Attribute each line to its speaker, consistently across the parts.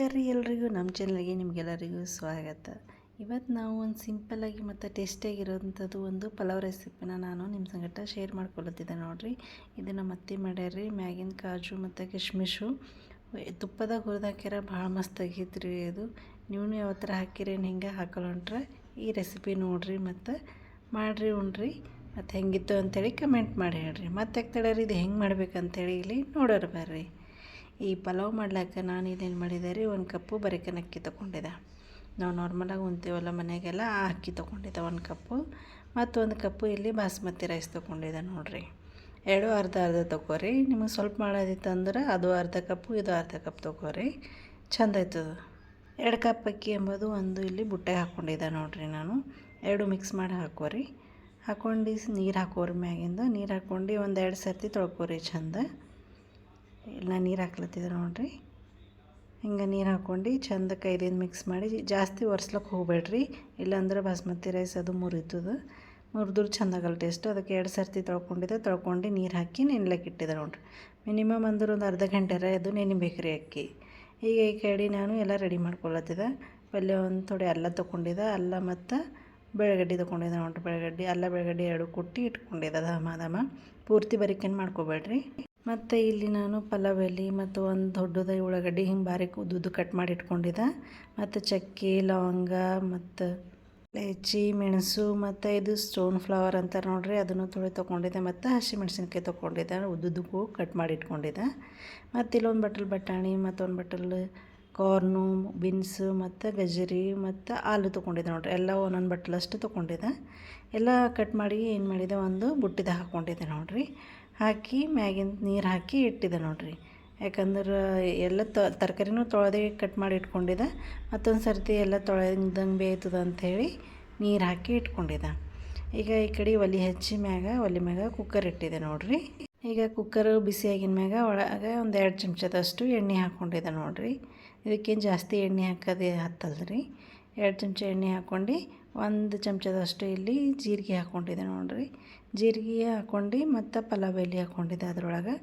Speaker 1: ನಮಸ್ಕಾರ ರೀ ಎಲ್ರಿಗೂ ನಮ್ಮ ಚಾನಲ್ಗೆ ನಿಮಗೆಲ್ಲರಿಗೂ ಸ್ವಾಗತ. ಇವತ್ತು ನಾವು ಒಂದು ಸಿಂಪಲ್ಲಾಗಿ ಮತ್ತು ಟೇಸ್ಟಿಯಾಗಿರೋಂಥದ್ದು ಒಂದು ಪಲಾವ್ ರೆಸಿಪಿನ ನಾನು ನಿಮ್ಮ ಸಂಗಟ ಶೇರ್ ಮಾಡ್ಕೊಳ್ಳುತ್ತಿದ್ದೆ ನೋಡಿರಿ. ಇದನ್ನು ಮತ್ತೆ ಅತ್ತೆ ಮಾಡ್ಯಾರ್ರಿ, ಮ್ಯಾಗಿನ ಕಾಜು ಮತ್ತು ಕಿಶ್ಮಿಶು ತುಪ್ಪದಾಗ ಹುರಿದಾಕ್ಯಾರ ಭಾಳ ಮಸ್ತ್ ಆಗೈತೆ ರೀ ಇದು ನೀವು ಯಾವ ಥರ ಹಾಕಿರೇನು ಹಿಂಗೆ ಹಾಕೊಂಡ್ರೆ ಈ ರೆಸಿಪಿ ನೋಡಿರಿ ಮತ್ತು ಮಾಡಿರಿ ಉಣ್ರಿ. ಮತ್ತು ಹೆಂಗಿತ್ತು ಅಂತೇಳಿ ಕಮೆಂಟ್ ಮಾಡಿ ಹೇಳ್ರಿ. ಮತ್ತೆ ರೀ ಇದು ಹೆಂಗೆ ಮಾಡ್ಬೇಕಂತೇಳಿ ಇಲ್ಲಿ ನೋಡೋರು ಬರ್ರಿ. ಈ ಪಲಾವ್ ಮಾಡ್ಲಿಕ್ಕೆ ನಾನು ಇದೇನು ಮಾಡಿದೆ ರೀ? ಒಂದು ಕಪ್ಪು ಬರಿಕನ್ ಅಕ್ಕಿ ತೊಗೊಂಡಿದ್ದೆ ನಾವು ನಾರ್ಮಲಾಗಿ ಉಣ್ತೀವಲ್ಲ ಮನೆಗೆಲ್ಲ, ಆ ಅಕ್ಕಿ ತೊಗೊಂಡಿದ್ದೆ ಒಂದು ಕಪ್ಪು. ಮತ್ತು ಒಂದು ಕಪ್ಪು ಇಲ್ಲಿ ಬಾಸ್ಮತಿ ರೈಸ್ ತೊಗೊಂಡಿದ್ದೆ ನೋಡಿರಿ. ಎರಡು ಅರ್ಧ ಅರ್ಧ ತೊಗೋರಿ. ನಿಮಗೆ ಸ್ವಲ್ಪ ಮಾಡೋದಿತ್ತು ಅಂದ್ರೆ ಅದು ಅರ್ಧ ಕಪ್ಪು, ಇದು ಅರ್ಧ ಕಪ್ ತೊಗೋರಿ. ಚಂದ ಆಯ್ತದ. ಎರಡು ಕಪ್ ಅಕ್ಕಿ ಎಂಬುದು ಒಂದು ಇಲ್ಲಿ ಬುಟ್ಟೆ ಹಾಕ್ಕೊಂಡಿದ್ದೆ ನೋಡಿರಿ ನಾನು. ಎರಡು ಮಿಕ್ಸ್ ಮಾಡಿ ಹಾಕೋರಿ. ಹಾಕ್ಕೊಂಡು ನೀರು ಹಾಕೋರಿ ಮ್ಯಾಗಿಂದು. ನೀರು ಹಾಕ್ಕೊಂಡು ಒಂದು ಎರಡು ಸರ್ತಿ ತೊಳ್ಕೊರಿ ಚಂದ. ಎಲ್ಲ ನೀರು ಹಾಕ್ಲತ್ತಿದ್ರು ನೋಡಿರಿ. ಹಿಂಗೆ ನೀರು ಹಾಕ್ಕೊಂಡು ಚಂದ ಕೈದಿಂದ ಮಿಕ್ಸ್ ಮಾಡಿ ಜಾಸ್ತಿ ಒರೆಸ್ಲಕ್ಕೆ ಹೋಗ್ಬೇಡ್ರಿ. ಇಲ್ಲಾಂದ್ರೆ ಬಾಸ್ಮತಿ ರೈಸ್ ಅದು ಮುರಿತದ. ಮುರಿದ್ರು ಚಂದಾಗಲ್ಲ ಟೇಸ್ಟ್ ಅದಕ್ಕೆ ಎರಡು ಸರ್ತಿ ತೊಳ್ಕೊಂಡಿದ್ದೆ. ತೊಳ್ಕೊಂಡು ನೀರು ಹಾಕಿ ನೆನ್ಲಕ್ಕೆ ಇಟ್ಟಿದ್ದೆ ನೋಡ್ರಿ. ಮಿನಿಮಮ್ ಅಂದ್ರೆ ಒಂದು ಅರ್ಧ ಗಂಟೆ ಅದು ನೆನಿಬೇಕು ರೀ ಅಕ್ಕಿ. ಈಗ ಈ ಕಡೆ ನಾನು ಎಲ್ಲ ರೆಡಿ ಮಾಡ್ಕೊಳತ್ತಿದ್ದೆ. ಪಲ್ಯ ಒಂದು ಥೋಡೆ ಅಲ್ಲ ತೊಗೊಂಡಿದ್ದೆ. ಅಲ್ಲ ಮತ್ತು ಬೆಳಗಡ್ಡೆ ತೊಗೊಂಡಿದ್ದೆ ನೋಡ್ರಿ. ಬೆಳಗಡ್ಡೆ, ಅಲ್ಲ ಬೆಳಗಡ್ಡೆ ಎರಡು ಕುಟ್ಟಿ ಇಟ್ಕೊಂಡಿದ್ದೆ ದಮ ಪೂರ್ತಿ ಬರಿಕೇನು ಮಾಡ್ಕೊಬೇಡ್ರಿ. ಮತ್ತು ಇಲ್ಲಿ ನಾನು ಪಲಾವ್ ಎಲೆ ಮತ್ತು ಒಂದು ದೊಡ್ಡದ ಉಳ್ಳಾಗಡ್ಡಿ ಹಿಂಗೆ ಬಾರೀಕ್ ಉದ್ದುದ್ದು ಕಟ್ ಮಾಡಿ ಇಟ್ಕೊಂಡಿದ್ದೆ ಮತ್ತು ಚಕ್ಕೆ, ಲವಂಗ ಮತ್ತು ಲೇಚಿ ಮೆಣಸು ಮತ್ತು ಇದು ಸ್ಟೋನ್ ಫ್ಲವರ್ ಅಂತಾರೆ ನೋಡ್ರಿ, ಅದನ್ನು ತೊಳೆ ತೊಗೊಂಡಿದ್ದೆ. ಮತ್ತು ಹಸಿಮೆಣಸಿನ್ಕಾಯಿ ತೊಗೊಂಡಿದ್ದೆ, ಉದ್ದುದ್ದಕ್ಕೂ ಕಟ್ ಮಾಡಿ ಇಟ್ಕೊಂಡಿದ್ದೆ ಮತ್ತು ಇಲ್ಲೊಂದು ಬಟಲ್ ಬಟಾಣಿ ಮತ್ತೊಂದು ಬಟಲ್ ಕಾರ್ನು ಬೀನ್ಸು ಮತ್ತು ಗಜರಿ ಮತ್ತು ಆಲೂ ತೊಗೊಂಡಿದ್ದೆ ನೋಡ್ರಿ. ಎಲ್ಲ ಒಂದೊಂದು ಬಟ್ಟಲಷ್ಟು ತೊಗೊಂಡಿದ್ದೆ. ಎಲ್ಲ ಕಟ್ ಮಾಡಿ ಏನು ಮಾಡಿದೆ ಒಂದು ಬುಟ್ಟಿದ ಹಾಕ್ಕೊಂಡಿದ್ದೆ ನೋಡಿರಿ. ಹಾಕಿ ಮ್ಯಾಗಿನ ನೀರು ಹಾಕಿ ಇಟ್ಟಿದೆ ನೋಡಿರಿ. ಯಾಕಂದ್ರೆ ಎಲ್ಲ ತರಕಾರಿನೂ ತೊಳೆದೇ ಕಟ್ ಮಾಡಿ ಇಟ್ಕೊಂಡಿದ್ದೆ ಮತ್ತೊಂದು ಸರ್ತಿ ಎಲ್ಲ ತೊಳೆದಂಗೆ ಬೇಯ್ತದ ಅಂಥೇಳಿ ನೀರು ಹಾಕಿ ಇಟ್ಕೊಂಡಿದ್ದೆ ಈಗ ಈ ಕಡೆ ಒಲೆ ಹಚ್ಚಿ ಮ್ಯಾಗ, ಒಲೆ ಮ್ಯಾಗ ಕುಕ್ಕರ್ ಇಟ್ಟಿದೆ ನೋಡಿರಿ. ಈಗ ಕುಕ್ಕರ್ ಬಿಸಿಯಾಗಿನ ಮ್ಯಾಗ ಒಳಗೆ ಒಂದು ಎರಡು ಚಮಚದಷ್ಟು ಎಣ್ಣೆ ಹಾಕ್ಕೊಂಡಿದ್ದೆ ನೋಡಿರಿ. ಇದಕ್ಕೇನು ಜಾಸ್ತಿ ಎಣ್ಣೆ ಹಾಕೋದೇ ಹತ್ತಲ್ರಿ. ಎರಡು ಚಮಚ ಎಣ್ಣೆ ಹಾಕ್ಕೊಂಡು ಒಂದು ಚಮಚದಷ್ಟು ಇಲ್ಲಿ ಜೀರಿಗೆ ಹಾಕ್ಕೊಂಡಿದ್ದೆ ನೋಡಿರಿ. ಜೀರಿಗೆ ಹಾಕ್ಕೊಂಡು ಮತ್ತು ಪಲಾವ್ ಎಲೆ ಹಾಕ್ಕೊಂಡಿದ್ದೆ ಅದ್ರೊಳಗೆ.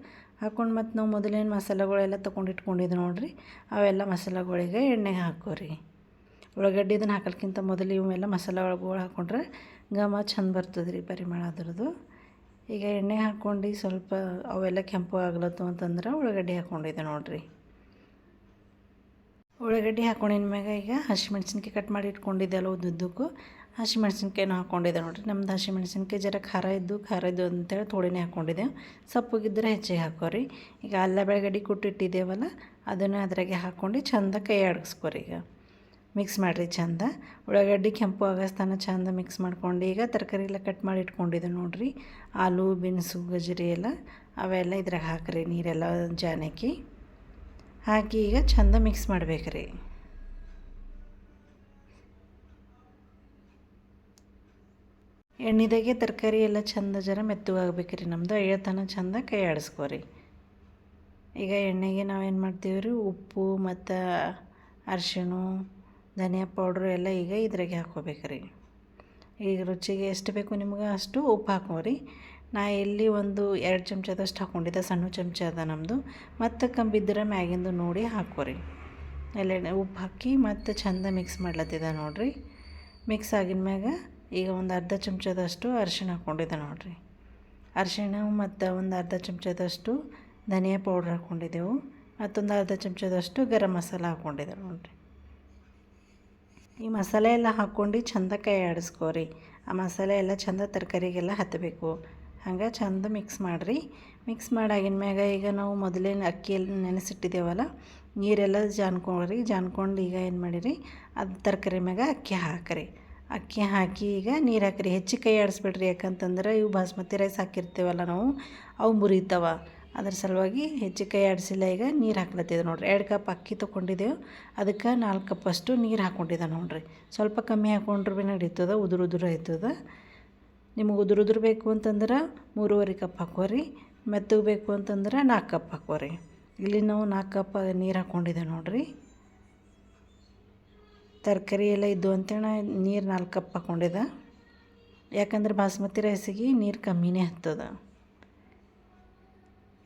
Speaker 1: ಹಾಕ್ಕೊಂಡು ಮತ್ತು ನಾವು ಮೊದಲೇನು ಮಸಾಲೆಗಳೆಲ್ಲ ತೊಗೊಂಡು ಇಟ್ಕೊಂಡಿದ್ದೆ ನೋಡಿರಿ. ಅವೆಲ್ಲ ಮಸಾಲೆಗಳಿಗೆ ಎಣ್ಣೆಗೆ ಹಾಕೋರಿ. ಉಳ್ಳಾಗಡ್ಡಿ ಇದನ್ನು ಹಾಕೋಕ್ಕಿಂತ ಮೊದಲು ಇವೆಲ್ಲ ಮಸಾಲೆ ಒಳಗಳು ಹಾಕ್ಕೊಂಡ್ರೆ ಘಮ ಚಂದ ಬರ್ತದೆ ರೀ ಪರಿಮಳ ಅದ್ರದ್ದು. ಈಗ ಎಣ್ಣೆ ಹಾಕ್ಕೊಂಡು ಸ್ವಲ್ಪ ಅವೆಲ್ಲ ಕೆಂಪು ಆಗ್ಲತ್ತು ಅಂತಂದ್ರೆ ಉಳ್ಳಾಗಡ್ಡಿ ಹಾಕ್ಕೊಂಡಿದ್ದೆ ನೋಡಿರಿ. ಉಳ್ಳಾಗಡ್ಡಿ ಹಾಕೊಂಡಿನ ಮ್ಯಾಗ ಈಗ? ಹಸಿಮೆಣ್ಸಿನ್ಕಾಯಿ ಕಟ್ ಮಾಡಿ ಇಟ್ಕೊಂಡಿದ್ದೆ ಅಲ್ಲ ಉದ್ದುದ್ದಕ್ಕೂ ಹಸಿಮೆಣ್ಸಿನ್ಕಾಯಿನೂ ಹಾಕ್ಕೊಂಡಿದ್ದೆ ನೋಡಿರಿ. ನಮ್ದು ಹಸಿಮೆಣ್ಸಿನ್ಕಾಯಿ ಜರ ಖಾರ ಇದ್ದು ಖಾರ ಇದ್ದು ಅಂತೇಳಿ ಥೋಡಿನೇ ಹಾಕ್ಕೊಂಡಿದ್ದೆ. ಸೊಪ್ಪುಗಿದ್ರೆ ಹೆಚ್ಚಿಗೆ ಹಾಕೋರಿ. ಈಗ ಅಲ್ಲ ಬೆಳಗಡ್ಡೆ ಕುಟ್ಟಿಟ್ಟಿದ್ದೇವಲ್ಲ, ಅದನ್ನು ಅದ್ರಾಗೆ ಹಾಕ್ಕೊಂಡು ಚಂದ ಕೈ ಆಡಿಸ್ಕೊರಿ ಈಗ. ಮಿಕ್ಸ್ ಮಾಡಿರಿ ಚಂದ. ಉಳ್ಳಾಗಡ್ಡಿ ಕೆಂಪು ಆಗಸ್ತಾನ ಚಂದ ಮಿಕ್ಸ್ ಮಾಡ್ಕೊಂಡು ಈಗ ತರಕಾರಿ ಎಲ್ಲ ಕಟ್ ಮಾಡಿ ಇಟ್ಕೊಂಡಿದ್ದೆ ನೋಡಿರಿ. ಆಲೂ, ಬೀನ್ಸು ಗಜರಿ ಎಲ್ಲ, ಅವೆಲ್ಲ ಇದ್ರಾಗ ಹಾಕ್ರಿ ನೀರೆಲ್ಲ ಜಾನಕಿ. ಹಾಕಿ ಈಗ ಚಂದ ಮಿಕ್ಸ್ ಮಾಡ್ಬೇಕು ರೀ ಎಣ್ಣೆದಾಗೆ ತರಕಾರಿ ಎಲ್ಲ ಚಂದ ಜರ ರೀ ನಮ್ಮದು ಎಳ್ತನ ಚಂದ ಕೈ ಆಡಿಸ್ಕೋರಿ. ಈಗ ಎಣ್ಣೆಗೆ ನಾವೇನು ಮಾಡ್ತೀವಿ ರೀ ಉಪ್ಪು ಮತ್ತು ಅರಿಶಿಣ, ಧನಿಯಾ ಪೌಡ್ರು ಎಲ್ಲ ಈಗ ಇದ್ರಾಗೆ ಹಾಕ್ಕೋಬೇಕು ರೀ ಈಗ ರುಚಿಗೆ ಎಷ್ಟು ಬೇಕು ನಿಮ್ಗೆ ಅಷ್ಟು ಉಪ್ಪು ಹಾಕೋರಿ ನಾ ಇಲ್ಲಿ ಒಂದು ಎರಡು ಚಮಚದಷ್ಟು ಹಾಕ್ಕೊಂಡಿದ್ದೆ ಸಣ್ಣ ಚಮಚ ಅದ ನಮ್ಮದು ಮತ್ತು ಕಂಬಿದ್ರೆ ಮ್ಯಾಗಿಂದು ನೋಡಿ ಹಾಕೋರಿ ಎಲ್ಲ ಉಪ್ಪು ಹಾಕಿ ಮತ್ತು ಚಂದ ಮಿಕ್ಸ್ ಮಾಡ್ಲತ್ತಿದ್ದೆ ನೋಡಿರಿ. ಮಿಕ್ಸ್ ಆಗಿದ ಮ್ಯಾಗ ಈಗ ಒಂದು ಅರ್ಧ ಚಮಚದಷ್ಟು ಅರಿಶಿಣ ಹಾಕ್ಕೊಂಡಿದ್ದೆ ನೋಡಿರಿ. ಅರಿಶಿಣ ಮತ್ತು ಒಂದು ಅರ್ಧ ಚಮಚದಷ್ಟು ಧನಿಯಾ ಪೌಡ್ರ್ ಹಾಕ್ಕೊಂಡಿದ್ದೆವು ಮತ್ತೊಂದು ಅರ್ಧ ಚಮಚದಷ್ಟು ಗರಂ ಮಸಾಲ ಹಾಕ್ಕೊಂಡಿದ್ದೆ ನೋಡಿರಿ. ಈ ಮಸಾಲೆ ಎಲ್ಲ ಹಾಕ್ಕೊಂಡು ಚಂದ ಕೈ ಆಡಿಸ್ಕೋರಿ. ಆ ಮಸಾಲೆ ಎಲ್ಲ ಚಂದ ತರಕಾರಿಗೆಲ್ಲ ಹತ್ತಬೇಕು. ಹಂಗೆ ಚಂದ ಮಿಕ್ಸ್ ಮಾಡಿರಿ. ಮಿಕ್ಸ್ ಮಾಡಾಗಿನ ಮ್ಯಾಗ ಈಗ ನಾವು ಮೊದಲೇನು ಅಕ್ಕಿಯಲ್ಲಿ ನೆನೆಸಿಟ್ಟಿದ್ದೇವಲ್ಲ, ನೀರೆಲ್ಲ ಜಾನ್ಕೊಳ್ರಿ. ಜಾನ್ಕೊಂಡು ಈಗ ಏನು ಮಾಡಿರಿ, ಅದು ತರಕಾರಿ ಮ್ಯಾಗ ಅಕ್ಕಿ ಹಾಕಿರಿ. ಅಕ್ಕಿ ಹಾಕಿ ಈಗ ನೀರು ಹಾಕಿರಿ. ಹೆಚ್ಚು ಕೈ ಆಡಿಸ್ಬಿಡ್ರಿ. ಯಾಕಂತಂದ್ರೆ ಇವು ಬಾಸ್ಮತಿ ರೈಸ್ ಹಾಕಿರ್ತೀವಲ್ಲ ನಾವು, ಅವು ಮುರಿತಾವ. ಅದ್ರ ಸಲುವಾಗಿ ಹೆಚ್ಚು ಕೈ ಆಡಿಸಿಲ್ಲ ಈಗ ನೀರು ಹಾಕ್ಲತ್ತಿದ್ದೆ ನೋಡ್ರಿ. ಎರಡು ಕಪ್ ಅಕ್ಕಿ ತೊಗೊಂಡಿದ್ದೆವು. ಅದಕ್ಕೆ ನಾಲ್ಕು ಕಪ್ಪಷ್ಟು ನೀರು ಹಾಕ್ಕೊಂಡಿದ್ದೆ ನೋಡ್ರಿ. ಸ್ವಲ್ಪ ಕಮ್ಮಿ ಹಾಕ್ಕೊಂಡ್ರೆ ಭೀ ನಡೀತದೆ ಉದುರು ಉದುರು ಆಯ್ತದ ನಿಮಗೆ ಉದುರು ಉದುರು ಬೇಕು ಅಂತಂದ್ರೆ ಮೂರುವರೆ ಕಪ್ ಹಾಕೋರಿ ಮೆತ್ತಗೆ ಬೇಕು ಅಂತಂದ್ರೆ ನಾಲ್ಕು ಕಪ್ ಹಾಕೋರಿ ಇಲ್ಲಿ ನಾವು ನಾಲ್ಕು ಕಪ್ ನೀರು ಹಾಕ್ಕೊಂಡಿದ್ದೆ ನೋಡಿರಿ. ತರಕಾರಿ ಎಲ್ಲ ಇದ್ದು ಅಂತೇಳಿ ನೀರು ನಾಲ್ಕು ಕಪ್ ಹಾಕ್ಕೊಂಡಿದ್ದೆ ಯಾಕಂದ್ರೆ ಬಾಸ್ಮತಿ ರೈಸಿಗೆ ನೀರು ಕಮ್ಮಿನೇ ಹತ್ತದ.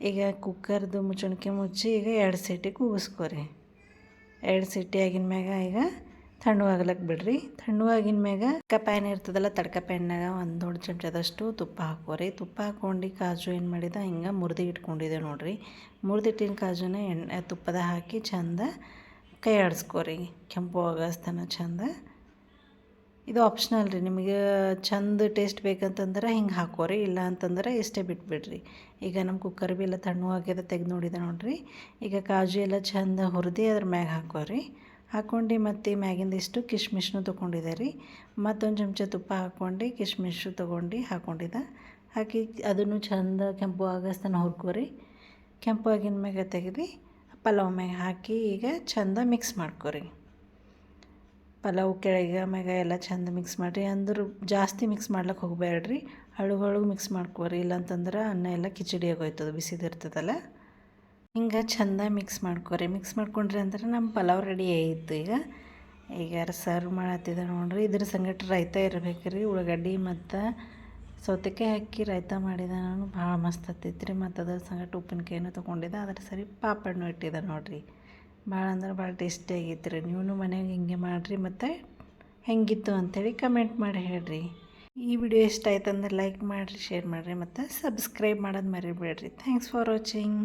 Speaker 1: ಈಗ ಕುಕ್ಕರ್ದು ಮುಚ್ಚಣಿಕೆ ಮುಚ್ಚಿ ಈಗ ಎರಡು ಸೀಟಿ ಕೂಗಿಸ್ಕೊರಿ. ಎರಡು ಸೀಟಿ ಆಗಿನ ಮ್ಯಾಗ ಈಗ ತಣ್ಣಗಾಗ್ಲಕ್ಕೆ ಬಿಡ್ರಿ. ತಣ್ಣವಾಗಿನ ಮ್ಯಾಗ ತಡ್ಕ ಪ್ಯಾನ್ ಇರ್ತದಲ್ಲ ತಡ್ಕ ಪ್ಯಾನ್ನಾಗ ಒಂದು ದೊಡ್ಡ ಚಮಚದಷ್ಟು ತುಪ್ಪ ಹಾಕೋರಿ ತುಪ್ಪ ಹಾಕೊಂಡು ಕಾಜು ಏನು ಮಾಡಿದ, ಹಿಂಗೆ ಮುರಿದು ಇಟ್ಕೊಂಡಿದ್ದೆ ನೋಡ್ರಿ. ಮುರಿದಿಟ್ಟಿನ ಕಾಜುನ ಎಣ್ಣೆ ತುಪ್ಪದ ಹಾಕಿ ಚಂದ ಕೈ ಆಡಿಸ್ಕೋರಿ. ಕೆಂಪು ಆಗಸ್ತನ ಚಂದ. ಇದು ಆಪ್ಷನಲ್ ರೀ. ನಿಮಗೆ ಚಂದ ಟೇಸ್ಟ್ ಬೇಕಂತಂದ್ರೆ ಹಿಂಗೆ ಹಾಕೋರಿ ಇಲ್ಲ ಅಂತಂದ್ರೆ ಇಷ್ಟೇ ಬಿಟ್ಬಿಡ್ರಿ. ಈಗ ನಮ್ಮ ಕುಕ್ಕರ್ ಭೀ ಎಲ್ಲ ತಣ್ಣು ತೆಗೆದು ನೋಡಿದೆ ನೋಡ್ರಿ. ಈಗ ಕಾಜು ಎಲ್ಲ ಚಂದ ಹುರಿದು ಅದ್ರ ಮ್ಯಾಗ ಹಾಕೋರಿ ಹಾಕ್ಕೊಂಡು ಮತ್ತು ಮ್ಯಾಗಿಂದ ಇಷ್ಟು ಕಿಶ್ಮಿಶ್ನು ತೊಗೊಂಡಿದ್ದೆ ರೀ. ಮತ್ತೊಂದು ಚಮಚ ತುಪ್ಪ ಹಾಕ್ಕೊಂಡು ಕಿಶ್ಮಿಶು ತೊಗೊಂಡು ಹಾಕ್ಕೊಂಡಿದ್ದೆ ಹಾಕಿ ಅದನ್ನು ಚಂದ ಕೆಂಪು ಆಗಸ್ತನ ಹುರ್ಕೋರಿ ಕೆಂಪು ಆಗಿನ ಮ್ಯಾಗ ತೆಗೆದು ಪಲಾವ್ ಮ್ಯಾಗ ಹಾಕಿ ಈಗ ಚಂದ ಮಿಕ್ಸ್ ಮಾಡ್ಕೊರಿ ಪಲಾವ್ ಕೆಳಗೆ ಮ್ಯಾಗ ಎಲ್ಲ ಚಂದ ಮಿಕ್ಸ್ ಮಾಡಿರಿ. ಅಂದ್ರೆ ಜಾಸ್ತಿ ಮಿಕ್ಸ್ ಮಾಡ್ಲಿಕ್ಕೆ ಹೋಗಬೇಡ್ರಿ ಹಳುಗಳು ಹಳು ಮಿಕ್ಸ್ ಮಾಡ್ಕೋರಿ. ಇಲ್ಲಾಂತಂದ್ರೆ ಅನ್ನ ಎಲ್ಲ ಕಿಚಡಿ ಆಗೋಯ್ತದ ಬಿಸಿದಿರ್ತದಲ್ಲ ಹಿಂಗೆ ಚಂದ ಮಿಕ್ಸ್ ಮಾಡ್ಕೊರಿ. ಮಿಕ್ಸ್ ಮಾಡ್ಕೊಂಡ್ರಿ ಅಂದ್ರೆ ನಮ್ಮ ಪಲಾವ್ ರೆಡಿ ಆಯಿತು ಈಗ ಈಗ ಸರ್ವ್ ಮಾಡತ್ತಿದ್ದ ನೋಡ್ರಿ. ಇದ್ರ ಸಂಗಟ ರಾಯ್ತ ಇರ್ಬೇಕು ರೀ. ಉಳ್ಳಾಗಡ್ಡಿ ಮತ್ತು ಸೌತೆಕಾಯಿ ಹಾಕಿ ರಾಯ್ತ ಮಾಡಿದ ನಾನು ಭಾಳ ಮಸ್ತ್ ಹತ್ತೈತಿ ರೀ. ಮತ್ತು ಅದ್ರ ಸಂಗಟ ಉಪ್ಪಿನಕಾಯಿನೂ ತೊಗೊಂಡಿದ್ದೆ. ಅದ್ರ ಸರಿ ಪಾಪಡ್ನೂ ಇಟ್ಟಿದ್ದೆ ನೋಡಿರಿ. ಭಾಳ ಅಂದ್ರೆ ಭಾಳ ಟೇಸ್ಟಿ ಆಗೈತೆ ರೀ. ನೀವು ಮನೆಯಾಗ ಹಿಂಗೆ ಮಾಡಿರಿ ಮತ್ತು ಹೆಂಗಿತ್ತು ಅಂಥೇಳಿ ಕಮೆಂಟ್ ಮಾಡಿ ಹೇಳ್ರಿ. ಈ ವಿಡಿಯೋ ಇಷ್ಟ ಆಯ್ತು ಅಂದ್ರೆ ಲೈಕ್ ಮಾಡಿರಿ ಶೇರ್ ಮಾಡಿರಿ ಮತ್ತು ಸಬ್ಸ್ಕ್ರೈಬ್ ಮಾಡೋದು ಮರಿಬೇಡ್ರಿ. Thanks for watching